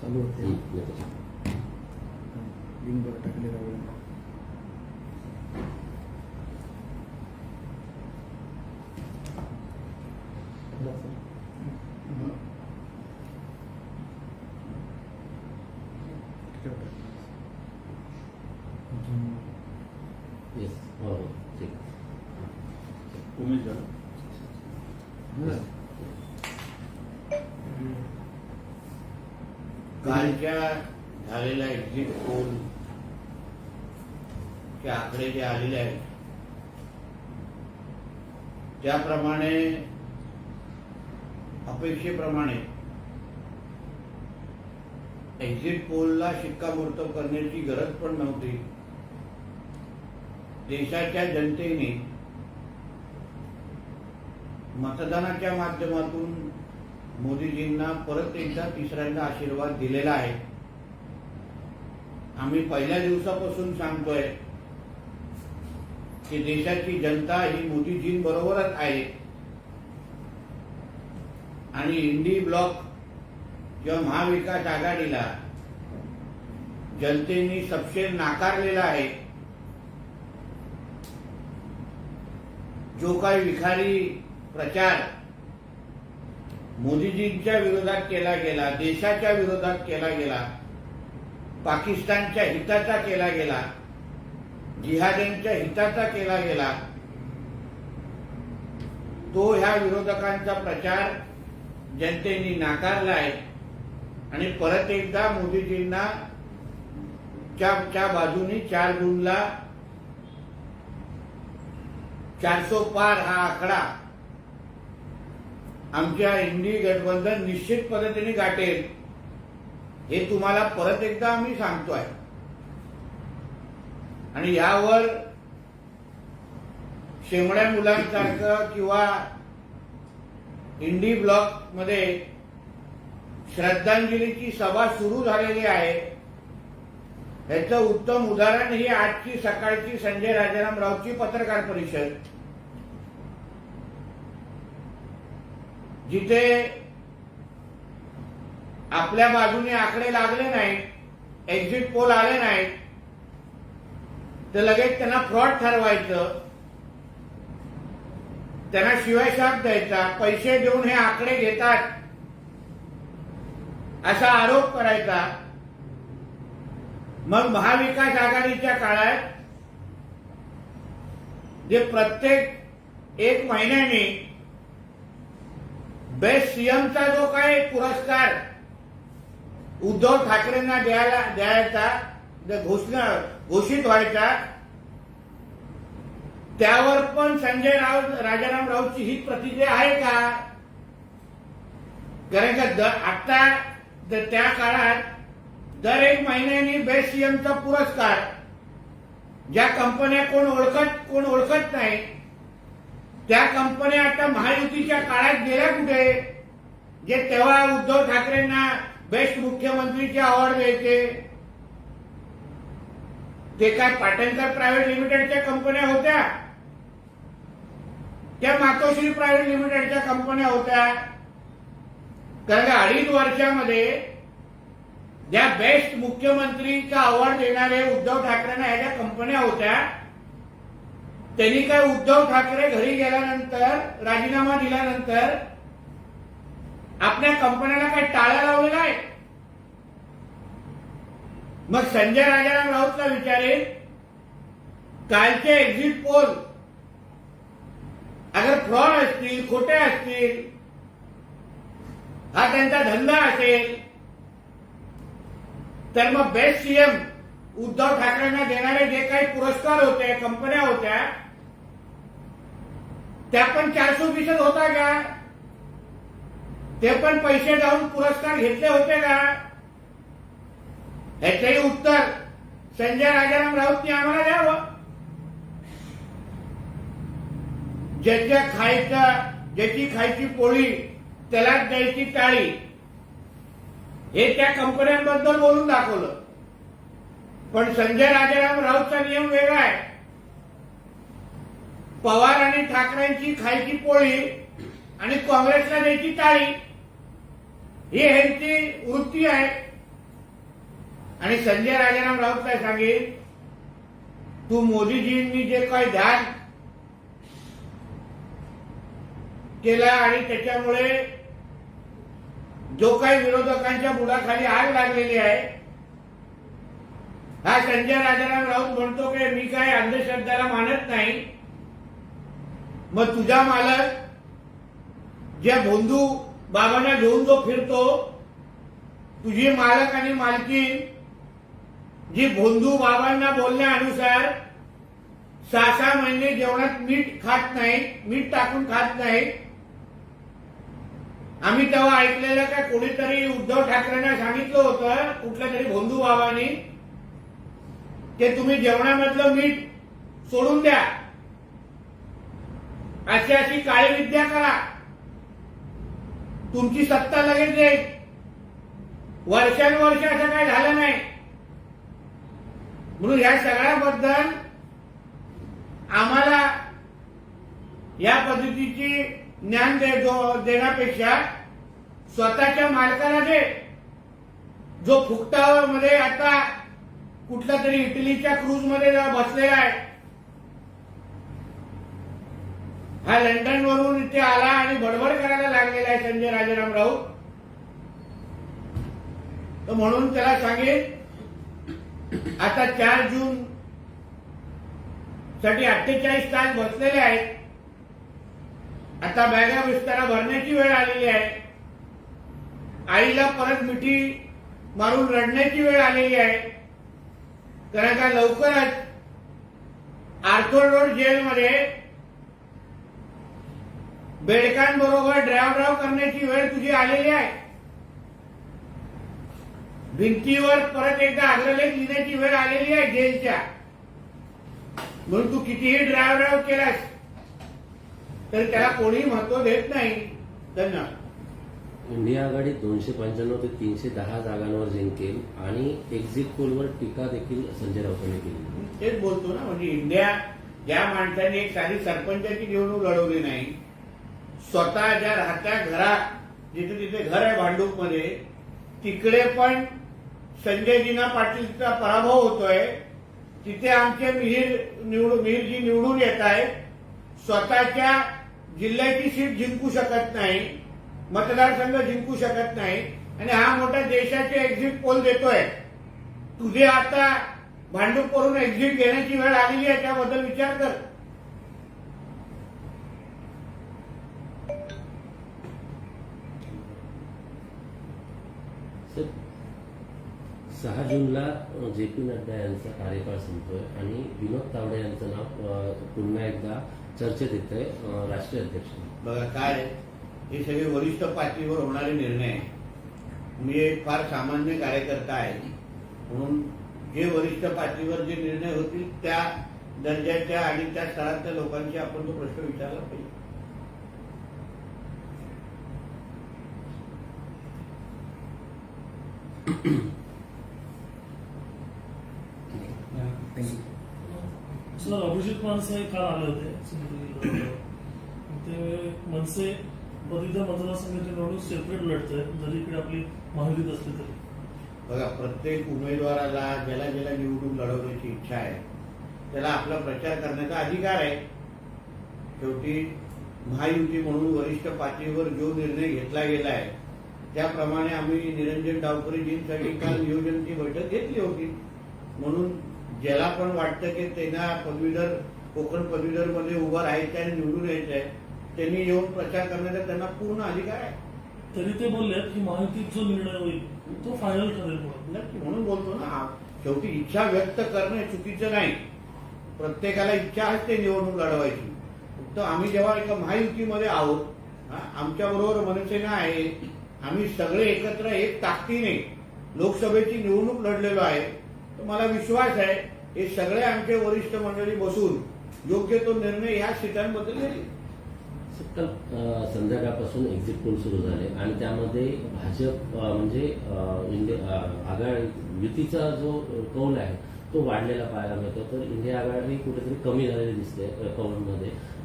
चालू होते हम्म, येतो. लिंक वर टाकले राहून Yes, बरोबर ठीक कालच्या झालेल्या एक्झिट पोल चे आकडे जे आलेले आहेत. त्याप्रमाणे अपेक्षेप्रमाणे एक्झिट पोलला शिक्कामोर्तब करण्याची गरज पण नव्हती. देशाच्या जनतेने मतदानाच्या माध्यमातून मोदीजींना परत एकदा तिसऱ्यांदा आशीर्वाद दिलेला आहे. आम्ही पहिल्या दिवसापासून सांगतोय की देशाची जनता ही मोदीजींबरोबरच आहे. आणि इंडी ब्लॉक किंवा महाविकास आघाडीला जनतेने सपशेल नाकारलेला आहे. जो काही विखारी प्रचार मोदीजींच्या विरोधात केला गेला देशाच्या विरोधात केला गेला पाकिस्तानच्या हिताचा केला गेला जिहाद्यांच्या हिताचा केला गेला तो ह्या विरोधकांचा प्रचार जनतेने नाकारला आहे. आणि परत एकदा मोदीजींना च्या च्या बाजूनी चार जूनला चारसो पार हा आकडा आमच्या इंडी गठबंधन निश्चित पद्धतीने गाठेल हे तुम्हाला परत एकदा आम्ही सांगतोय. आणि यावर शेमड्या मुलांसारखं किंवा इंडी ब्लॉकमध्ये श्रद्धांजलीची सभा सुरू झालेली आहे. याचं उत्तम उदाहरण ही आजची सकाळची संजय राजाराम रावची पत्रकार परिषद. जिथे आपल्या बाजूने आकडे लागले नाहीत एक्झिट पोल आले नाहीत तर लगेच त्यांना फ्रॉड ठरवायचं. त्यांना शिवायशाप द्यायचा. पैसे देऊन हे आकडे घेतात. असा आरोप करायचा. मग महाविकास आघाडीच्या काळात जे प्रत्येक एक महिन्याने बेस्ट सीएमचा जो काय पुरस्कार उद्धव ठाकरेंना द्यायला द्यायचा घोषणा घोषित व्हायचा त्यावर पण संजय राऊत राजाराम राऊतची ही प्रतिक्रिया आहे का? कारण का आता त्या काळात दर एक महिन्याने बेस्ट सीएमचा पुरस्कार ज्या कंपन्या कोण ओळखत कोण ओळखत नाही त्या कंपन्या आता महायुतीच्या काळात गेल्या कुठे? जे तेव्हा उद्धव ठाकरेंना बेस्ट मुख्यमंत्रीचे अवॉर्ड द्यायचे. ते काय पाटणकर प्रायव्हेट लिमिटेडच्या कंपन्या होत्या? त्या मातोश्री प्रायव्हेट लिमिटेडच्या कंपन्या होत्या. कारण अडीच वर्षामध्ये ज्या बेस्ट मुख्यमंत्रीचा अवॉर्ड देणारे उद्धव ठाकरेंना ह्या ज्या कंपन्या होत्या त्यांनी काय उद्धव ठाकरे घरी गेल्यानंतर राजीनामा दिल्यानंतर आपल्या कंपन्याला काय टाळ्या लावलेला आहे मग संजय राजाराम राऊतला विचारेल कालचे एक्झिट पोल अगर फ्रॉड असतील खोटे असतील हा त्यांचा धंदा असेल तर मग बेस्ट सीएम उद्धव ठाकरेंना देणारे जे काही पुरस्कार होते कंपन्या होत्या त्या पण चारशे फीसद होता का? ते पण पैसे जाऊन पुरस्कार घेतले होते का? ह्याचंही उत्तर संजय राजाराम राऊतनी आम्हाला द्यावं. ज्याच्या खायचा ज्याची खायची पोळी त्यालाच द्यायची टाळी. हे त्या कंपन्यांबद्दल बोलून दाखवलं. पण संजय राजाराम राऊतचा नियम वेगळा आहे. पवार आणि ठाकरेंची खायची पोळी आणि काँग्रेसला द्यायची टाळी. ही ह्यांची वृत्ती आहे. आणि संजय राजाराम राऊतला सांगेल? तू मोदीजींनी जे काही ध्यान केला आणि त्याच्यामुळे जो काही विरोधकांच्या बुडाखाली आग लागलेली आहे हा संजय राजाराम राऊत म्हणतो की मी काय अंधश्रद्धाला मानत नाही. मग तुझा मालक ज्या भोंदू बाबांना घेऊन जो फिरतो तुझी मालक आणि मालकी जी भोंदू बाबांना बोलण्यानुसार सहा सहा महिने जेवणात मीठ खात नाही मीठ टाकून खात नाही आम्ही तेव्हा ऐकलेलं का कोणीतरी उद्धव ठाकरेंना सांगितलं होतं कुठल्या तरी भोंदू भावानी ते तुम्ही जेवणामधलं मीठ सोडून द्या. अशी अशी काळी विद्या करा. तुमची सत्ता लगेच येईल. वर्षानुवर्ष असं काही झालं नाही. म्हणून या सगळ्याबद्दल आम्हाला या पद्धतीची ज्ञान दे देण्यापेक्षा स्वतःच्या मालकाला दे. जो फुकटामध्ये आता कुठल्या तरी इटलीच्या क्रूजमध्ये बसलेला आहे. हा लंडन वरून इथे आला आणि बडबड करायला लागलेला आहे संजय राजाराम राऊत. तर म्हणून त्याला सांगेल आता चार जून साठी अठ्ठेचाळीस तास बसलेले आहेत. आता बॅगा विस्तारा भरण्याची वेळ आलेली आहे. आईला परत मिठी मारून रडण्याची वेळ आलेली आहे. कारण का लवकरच आर्थोर रोड जेलमध्ये बेडकांबरोबर ड्राव ड्राव करण्याची वेळ तुझी आलेली आहे. भिंतीवर परत एकदा अग्रलेख लिहिण्याची वेळ आलेली आहे जेलच्या. म्हणून तू कितीही ड्राव ड्राव केलास तर त्याला कोणी महत्त्व देत नाही. धन्यवाद. इंडिया आघाडी दोनशे पंच्याण्णव ते तीनशे दहा जागांवर जिंकेल आणि एक्झिट पोलवर टीका देखील संजय राऊतांनी केली. तेच बोलतो ना म्हणजे इंडिया ज्या माणसाने एक साधी सरपंचाची निवडणूक लढवली नाही. स्वतः ज्या राहत्या घरात जिथे तिथे घर आहे भांडूपमध्ये तिकडे पण संजय जिना पाटीलचा पराभव होतोय. तिथे आमचे मिहीर निवडून मिहीरजी निवडून येत आहे स्वतःच्या जिल्ह्याची सीट जिंकू शकत नाही मतदारसंघ जिंकू शकत नाही आणि हा मोठा देशाचे एक्झिट पोल देतोय. तुझे आता भांडूप करून एक्झिट घेण्याची वेळ आलेली आहे त्याबद्दल विचार कर. सहा जूनला जे पी नड्डा यांचा कार्यकाळ संपतोय आणि विनोद तावडे यांचं नाव पुन्हा एकदा चर्चेत येत आहे राष्ट्रीय अध्यक्ष बघा काय आहे, हे सगळे वरिष्ठ पातळीवर होणारे निर्णय. आहे. मी एक फार सामान्य कार्यकर्ता आहे. म्हणून जे वरिष्ठ पातळीवर जे निर्णय होतील त्या दर्जाच्या आणि त्या स्तरातल्या लोकांशी आपण तो प्रश्न विचारला पाहिजे. थँक्यू सर अभिजित मानसे काल आले होते सिंधुदुर्ग. ते मनसे बदिता मतदारसंघाची निवडणूक सेपरेट लढतंय जरी इकडे आपली महायुतीत असली तरी बघा प्रत्येक उमेदवाराला ज्याला ज्याला निवडून लढवण्याची इच्छा आहे. त्याला आपला प्रचार करण्याचा अधिकार आहे. शेवटी महायुती म्हणून वरिष्ठ पातळीवर जो निर्णय घेतला गेला आहे त्याप्रमाणे आम्ही निरंजन डावकरीजींसाठी काल नियोजनची बैठक घेतली होती. म्हणून ज्याला पण वाटतं की त्यांना पदवीधर कोकण पदवीधरमध्ये उभं राहायचं आहे आणि निवडून यायचं आहे त्यांनी येऊन प्रचार करण्याचा त्यांना पूर्ण अधिकार आहे. तरी ते बोलले की महायुतीत जो निर्णय होईल तो फायनल ठरेल म्हणून. नक्की म्हणून बोलतो ना शेवटी इच्छा व्यक्त करणे चुकीचं नाही. प्रत्येकाला इच्छा असते निवडणूक लढवायची. फक्त आम्ही जेव्हा एका महायुतीमध्ये आहोत आमच्या बरोबर मनसेना आहे. आम्ही सगळे एकत्र एक ताकदीने लोकसभेची निवडणूक लढलेलो आहे. मला विश्वास आहे हे सगळे आमचे वरिष्ठ मंडळी बसून योग्य तो निर्णय ह्या सीटांबद्दल घेतील. काल संध्याकाळपासून एक्झिट पोल सुरू झाले आणि त्यामध्ये भाजप म्हणजे इंडिया आघाडी युतीचा जो कौल आहे तो वाढलेला पाहायला मिळतो. तर इंडिया आघाडी कुठेतरी कमी झालेली दिसते अ,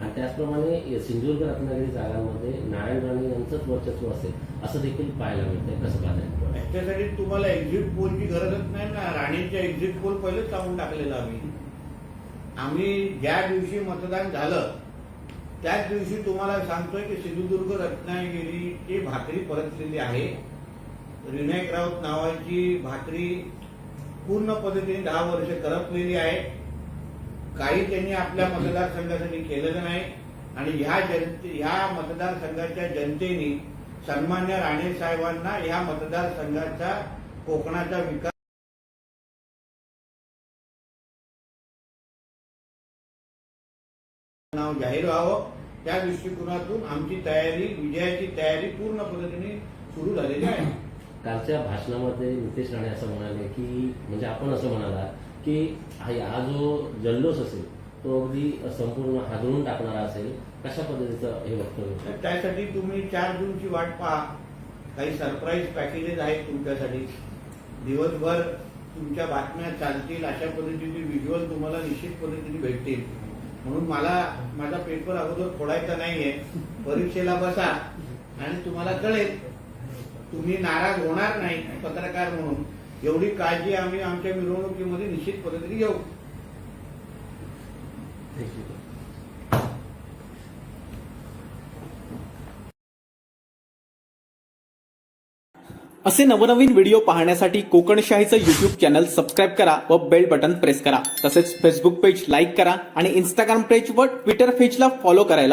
आणि त्याचप्रमाणे सिंधुदुर्ग रत्नागिरी जागांमध्ये नारायण राणे यांचंच वर्चस्व असेल असं देखील पाहायला मिळतंय कसं पाहताय याच्यासाठी तुम्हाला? एक्झिट पोलची गरजच नाही ना. राणीच्या एक्झिट पोल पहिलेच लावून टाकलेला आम्ही. आम्ही ज्या दिवशी मतदान झालं त्याच दिवशी तुम्हाला सांगतोय की सिंधुदुर्ग रत्नागिरीची भाकरी परतलेली आहे. विनायक राऊत नावाची भाकरी पूर्ण पद्धतीने दहा वर्ष करपलेली आहे काही त्यांनी आपल्या मतदारसंघासाठी केलेलं नाही. आणि ह्या जनते ह्या मतदारसंघाच्या जनतेने सन्मान्य राणे साहेबांना या मतदारसंघाचा कोकणाचा विकास नाव जाहीर व्हावं. त्या दृष्टिकोनातून आमची तयारी विजयाची तयारी पूर्ण पद्धतीने सुरू झालेली आहे. कालच्या भाषणामध्ये नितेश राणे असं म्हणाले की म्हणजे आपण असं म्हणाला की हा जो जल्लोष असेल तो अगदी संपूर्ण हादरून टाकणारा असेल कशा पद्धतीचं हे वक्तव्य तर त्यासाठी तुम्ही चार जूनची वाट पहा. काही सरप्राईज पॅकेजेस आहेत तुमच्यासाठी. दिवसभर तुमच्या बातम्या चालतील अशा पद्धतीने व्हिज्युअल तुम्हाला निश्चित पद्धतीने भेटतील. म्हणून मला माझा पेपर अगोदर फोडायचा नाहीये. परीक्षेला बसा आणि तुम्हाला कळेल. तुम्ही नाराज होणार नाही पत्रकार म्हणून एवढी काळजी आम्ही आमच्या मिरवणुकीमध्ये निश्चित पद्धतीने घेऊ. असे नवनवीन व्हिडिओ पाहण्यासाठी कोकणशाहीचं युट्यूब चॅनल सबस्क्राईब करा व बेल बटन प्रेस करा. तसेच फेसबुक पेज लाईक करा आणि इंस्टाग्राम पेज व ट्विटर पेजला फॉलो करायला